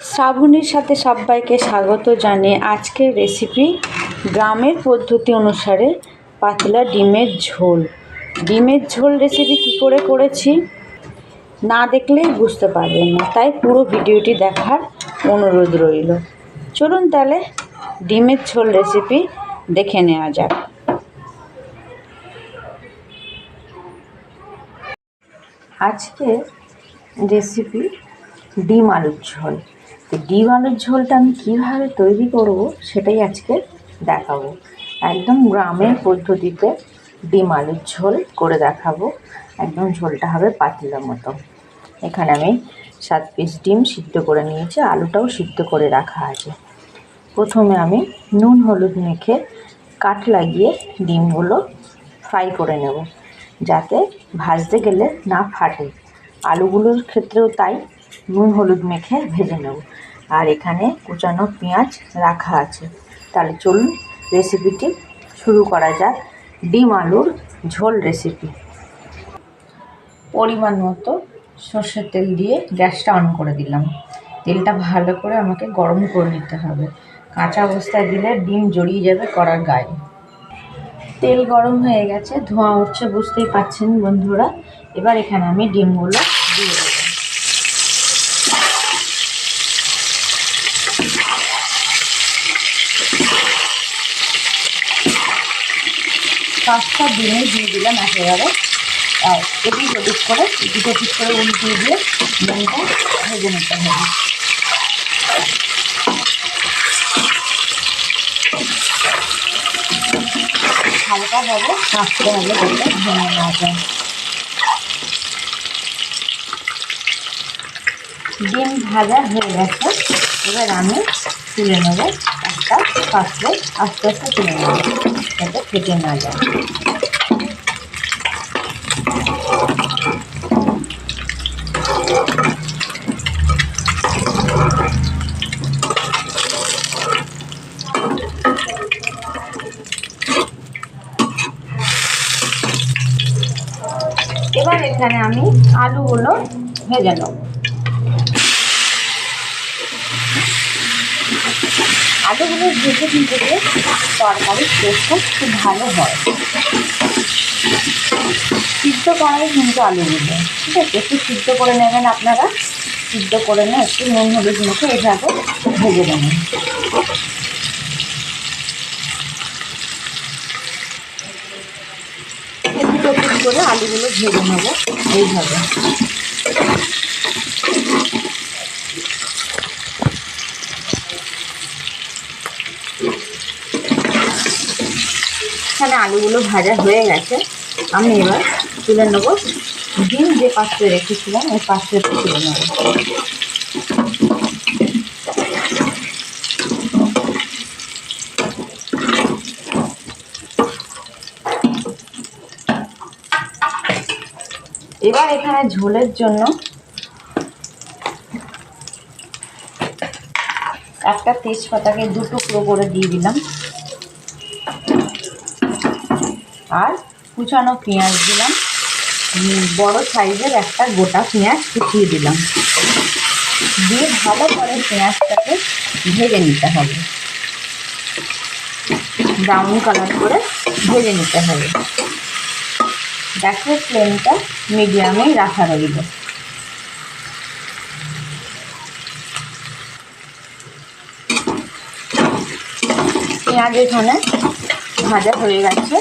শ্রাবণীর সাথে সবাইকে স্বাগত জানিয়ে আজকের রেসিপি গ্রামের পদ্ধতি অনুসারে পাতলা ডিমের ঝোল। ডিমের ঝোল রেসিপি কী করে করেছি? না দেখলেই বুঝতে পারবেন না, তাই পুরো ভিডিওটি দেখার অনুরোধ রইল। চলুন তাহলে ডিমের ঝোল রেসিপি দেখে নেওয়া যাক। আজকে রেসিপি ডিম আলুর ঝোল। তো ডিম আলুর ঝোলটা আমি কীভাবে তৈরি করব সেটাই আজকে দেখাবো। একদম গ্রামের পদ্ধতিতে ডিম আলুর ঝোল করে দেখাবো। একদম ঝোলটা হবে পাতলা মতো। এখানে আমি সাত পিস ডিম সিদ্ধ করে নিয়েছি, আলুটাও সিদ্ধ করে রাখা আছে। প্রথমে আমি নুন হলুদ মেখে কাট লাগিয়ে ডিমগুলো ফ্রাই করে নেব, যাতে ভাজতে গেলে না ফাটে। আলুগুলোর ক্ষেত্রেও তাই নুন, হলুদ মেখে ভেজে নেব। আর এখানে কুচানো পেঁয়াজ রাখা আছে। তাহলে চলুন রেসিপিটি শুরু করা যাক। ডিম আলুর ঝোল রেসিপি পরিমাণ মতো সর্ষের তেল দিয়ে গ্যাসটা অন করে দিলাম। তেলটা ভালো করে আমাকে গরম করে নিতে হবে। কাঁচা অবস্থায় দিলে ডিম জড়িয়ে যাবে কড়ার গায়ে। তেল গরম হয়ে গেছে, ধোঁয়া উঠছে, বুঝতেই পাচ্ছেন বন্ধুরা। এবার এখানে আমি ডিমগুলো দিয়ে দেবো। পাঁচটা ডিমে দিয়ে দিলাম একেবারে। আর এদিক ওদিক করে, দুটো ঠিক করে উল্টিয়ে দিয়ে ডিমটা ভেজে নিতে হবে। হালকাভাবে কাঁচতে হবে যাতে ভেঙে না যায়। ডিম ভাজা হয়ে গেছে। এবার আমি তুলে নেব একটা পাত্রে, আস্তে আস্তে তুলে নেব। যাতে ফেটে না যায় এবার এখানে আমি আলুগুলো ভেজে নেব। আলুগুলো ভেজে গেলে তরকারির টেস্টটা খুব ভালো হয়। সিদ্ধ করাই কিন্তু আলুগুলো ঠিক আছে? একটু সিদ্ধ করে নেবেন আপনারা। সিদ্ধ করে নিয়ে একটু নুন হলুদ মুখে এভাবে ভেজে নেবেন। পিস করে আলুগুলো ভেজে নেব এইভাবে। এখানে আলুগুলো ভাজা হয়ে গেছে। আমি এবার তুলে নেব। ডিম যে পাত্রে রেখেছিলাম, ওই পাত্রতে তুলে নেব। এবার এখানে ঝোলের জন্য একটা তেজপাতাকে দু টুকরো করে দিয়ে দিলাম। আর কুচানো পেঁয়াজ দিলাম। বড় সাইজের একটা গোটা পেঁয়াজ কুচিয়ে দিলাম। দিয়ে ভালো করে পেঁয়াজটাকে ভেজে নিতে হবে। ব্রাউন কালার করে ভেজে নিতে হবে। গ্যাসের ফ্লেমটা মিডিয়ামেই রাখা রইল। পেঁয়াজ এখানে ভাজা হয়ে গেছে।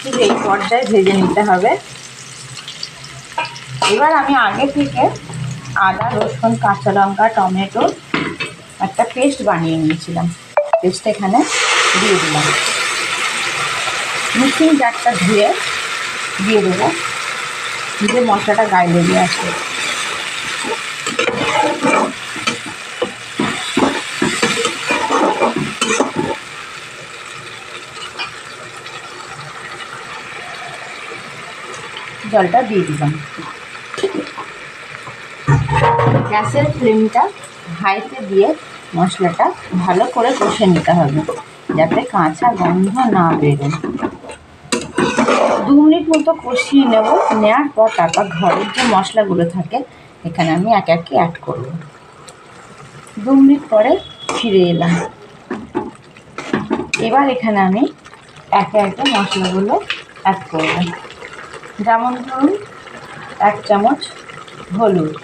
ঠিক এই পর্যায়ে ভেজে নিতে হবে। এবার আমি আগে থেকে আদা, রসুন, কাঁচা লঙ্কা, টমেটো একটা পেস্ট বানিয়ে নিয়েছিলাম। পেস্ট এখানে দিয়ে দিলাম। মিক্সিং জারটা ধুয়ে দিয়ে দেবো। দিয়ে মশলাটা গায়ে লেগে আসে জলটা দিয়ে দিলাম। গ্যাসের ফ্লেমটা হাইতে দিয়ে মশলাটা ভালো করে কষে নিতে হবে, যাতে কাঁচা গন্ধ না বেরোয়। দু মিনিট মতো কষিয়ে নেব নেওয়ার পর তারপর ঘরের যে মশলাগুলো থাকে, এখানে আমি এক একে অ্যাড করব। দু মিনিট পরে ফিরে এলাম। এবার এখানে আমি একে একে মশলাগুলো অ্যাড করব। যেমন ধরুন, এক চামচ হলুদ,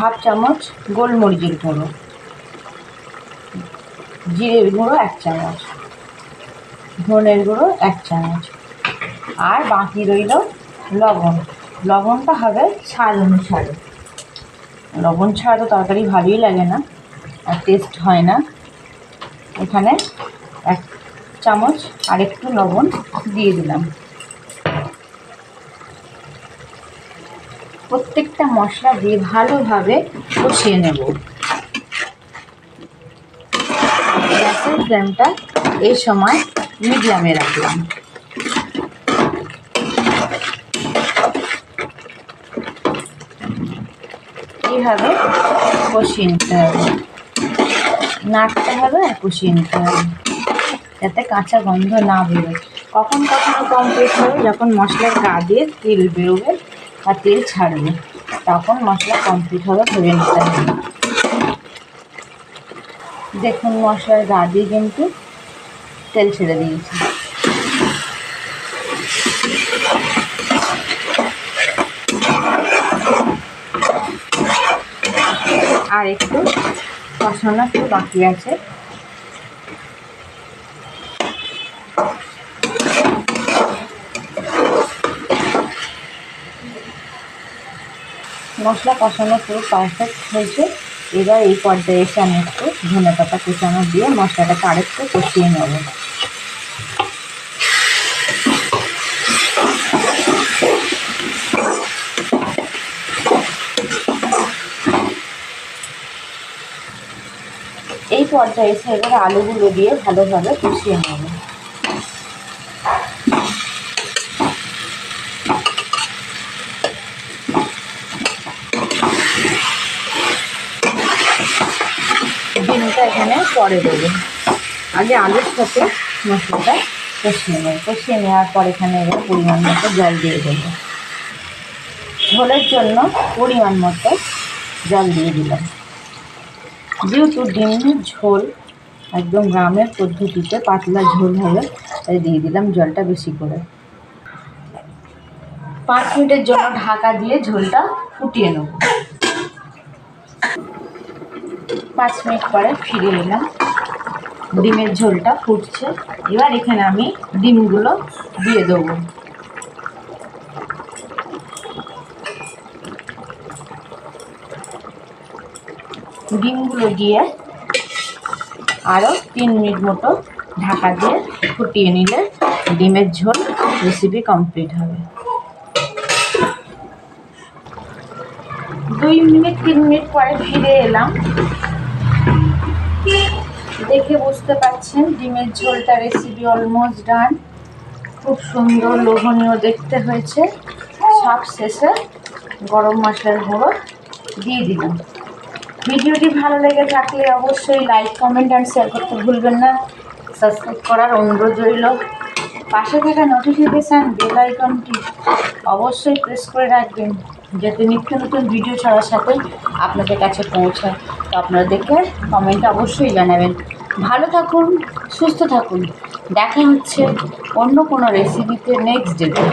হাফ চামচ গোলমরিচের গুঁড়ো, জিরের গুঁড়ো এক চামচ, ধনের গুঁড়ো এক চামচ, আর বাকি রইল লবণ। লবণটা হবে স্বাদ অনুসারে। লবণ ছাড়া তো তরকারি ভালোই লাগে না আর টেস্ট হয় না। এখানে এক চামচ আর একটু লবণ দিয়ে দিলাম। প্রত্যেকটা মশলা দিয়ে ভালোভাবে কষিয়ে নেব। গ্যাসের ফ্লেমটা এই সময় মিডিয়ামে রাখলাম। এইভাবে কষিয়ে নিতে হবে। নাড়তে হবে আর কষিয়ে নিতে হবে। যাতে কাঁচা গন্ধ না বেরোয়। কখন কখনো কমপ্লিট হবে? যখন মশলার গা দিয়ে তেল বেরোবে আর তেল ছাড়বে তখন মশলা কমপ্লিট হবে ভেবে নিতে হবে। দেখুন মশলার গা দিয়ে কিন্তু তেল ছেড়ে দিয়েছি। আর একটু কষানো একটু বাকি আছে। মশলা কষানো পুরো পারফেক্ট হয়েছে। এবার এই পর্যায়ে এসে আমি একটু ধনে পাতা কুচানো দিয়ে মশলাটাকে আরেকটু কষিয়ে নেব। এই পর্যায়ে এসে এবারে আলুগুলো দিয়ে ভালোভাবে কষিয়ে নেব ডিমটা এখানে পরে দেবো। আগে আলুর সাথে মশলাটা কষিয়ে নেব। কষিয়ে নেওয়ার পর এখানে এবার পরিমাণ মতো জল দিয়ে দেবো। ঝোলের জন্য পরিমাণ মতো জল দিয়ে দিলাম। যেহেতু ডিমের ঝোল একদম গ্রামের পদ্ধতিতে পাতলা ঝোল হবে তাই দিয়ে দিলাম জলটা বেশি করে। পাঁচ মিনিটের জন্য ঢাকা দিয়ে ঝোলটা ফুটিয়ে নেব। পাঁচ মিনিট পরে ফিরে এলাম। ডিমের ঝোলটা ফুটছে। এবার এখানে আমি ডিমগুলো দিয়ে দেবো। ডিমগুলো দিয়ে আরও তিন মিনিট মতো ঢাকা দিয়ে ফুটিয়ে নিলে ডিমের ঝোল রেসিপি কমপ্লিট হবে। দুই মিনিট, তিন মিনিট পরে ফিরে এলাম। দেখে বুঝতে পারছেন? ডিমের ঝোলটা রেসিপি অলমোস্ট ডান খুব সুন্দর, লোভনীয় দেখতে হয়েছে। সব শেষে গরম মশলার গুঁড়ো দিয়ে দিলাম। ভিডিওটি ভালো লেগে থাকলে অবশ্যই লাইক কমেন্ট অ্যান্ড শেয়ার করতে ভুলবেন না। সাবস্ক্রাইব করার অনুরোধ রইল। পাশে থাকা নোটিফিকেশান বেল আইকনটি অবশ্যই প্রেস করে রাখবেন। যাতে নিত্য নতুন ভিডিও ছাড়ার সাথে আপনাদের কাছে পৌঁছায়। তো আপনারা দেখে কমেন্টে অবশ্যই জানাবেন। ভালো থাকুন, সুস্থ থাকুন। দেখা হচ্ছে অন্য কোনো রেসিপিতে নেক্সট ডেতে